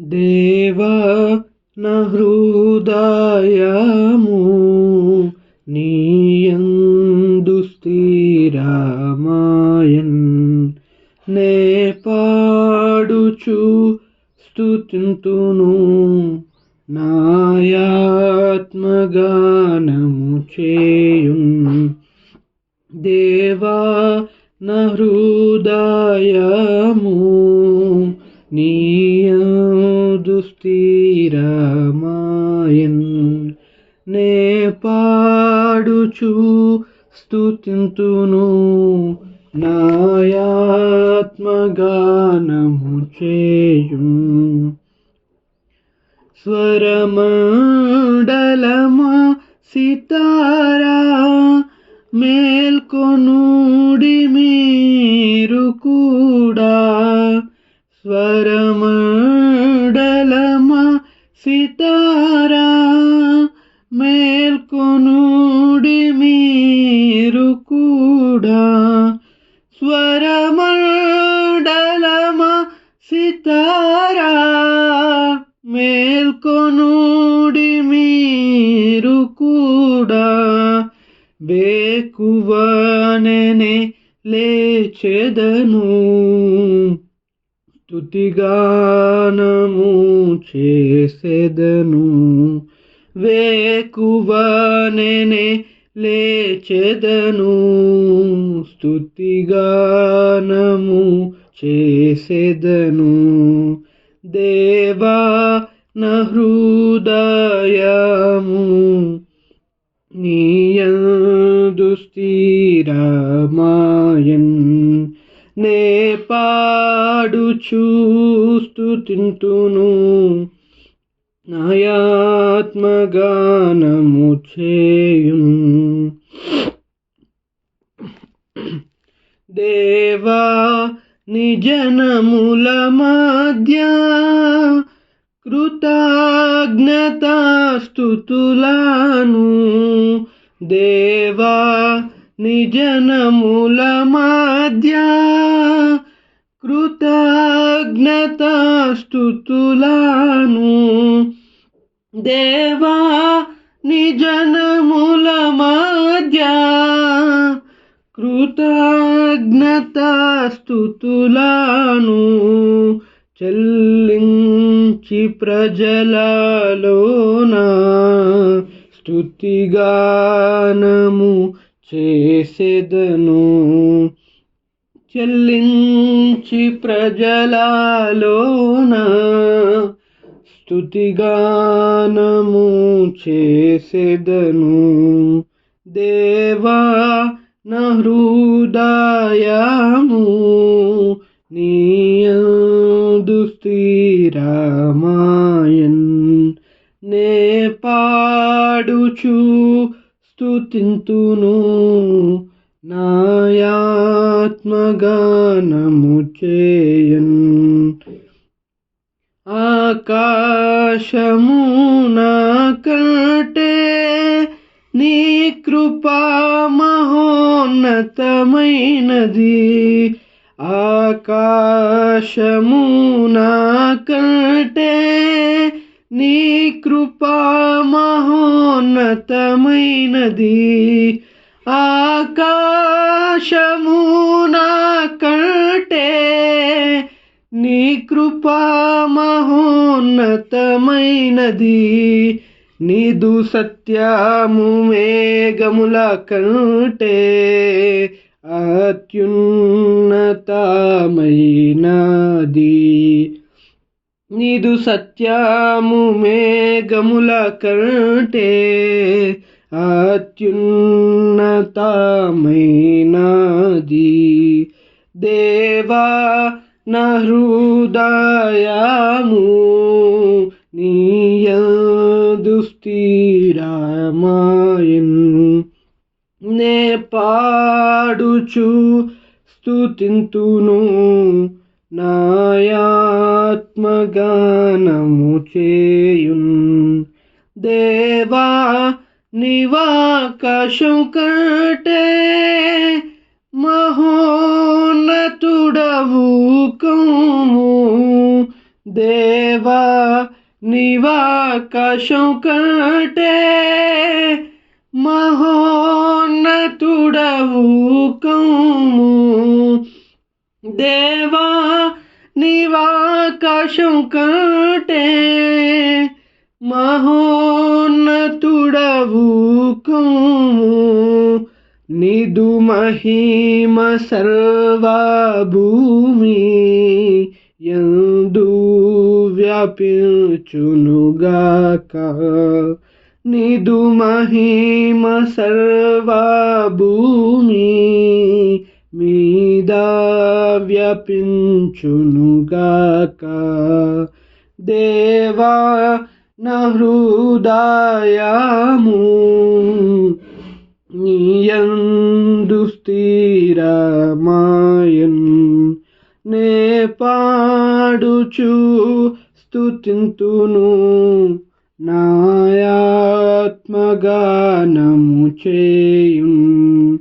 దేవ నా హృదయము నీయందు స్థిరమాయన్. నే పాడుచు స్తుతింతును నాయాత్మగానము చేయున్. దేవా నా హృదయము నీయదు స్థిరమాయన్ నే పాడుచు స్తుతింతును నాయాత్మగానము చేయున్ స్వరమండలమా సితారా మేల్కొనుడి మీరు కూడా స్వరమండలమా సితారా మేల్కొనుడి మీరు కూడా స్వరమండలమా సితారా మేల్కొనుడి మీరు కూడా బేకువనెనే లేచెదను స్తుతిగానము చేసెదను. వేకువనెనే లేచెదను. స్తుతిగానము చేసెదను. దేవా నహృదయము హృదయము నీయందు స్థిరమాయన్. నే పాడు చూస్తు తింటును. నాయాత్మగానము చేయున్. దేవా నిజనముల మధ్య కృతజ్ఞతాస్తుతులను దేవా నిజనముల మధ్య కృతజ్ఞతాస్తుతులను దేవా నిజనముల మధ్య కృతజ్ఞతాస్తుతులను చెల్లించి ప్రజలలోన స్తుతిగానము చేసేదను. చెల్లించి ప్రజలలోన స్తుతిగానము చేసేదను. దేవా నా హృదయము నీయందు స్థిరమాయన్. నే పాడుచు స్థుతింతును నాయాత్మగానము చేయన్. ఆకాశము నా కంటే నీ కృపా మహోన్నతమైనది. ఆకాశము నా కంటే నీ కృపా మహోన్నతమైనది. ఆకాశము నా కంటే నీ కృపా మహోన్నతమైనది. నీదు సత్యము మేఘముల కంటే అత్యున్నతమైనది. నీదు సత్యము మేఘముల కంటే అత్యున్నతమైనది. దేవా నా హృదయము నీయదు నే పాడుచు స్తుతింతును. నాయాత్మగానము చేయున్ దేవా నివాకాశం కంటే మహోన్నతుడవు కౌము దేవా నివాకాశం కంటే మహోన్నతుడవు కౌము దేవా నివాకాశం కంటే మహోన్నతుడవు నిదు మహిమ సర్వభూమి ఎందు వ్యాపించునుగాక. నిదు మహిమ సర్వభూమి మీద వ్యాపించునుగాక దేవా నా హృదయము నీయందు స్థిరమాయన్. నే పాడుచు స్తుతింతును నాయాత్మగానము చేయు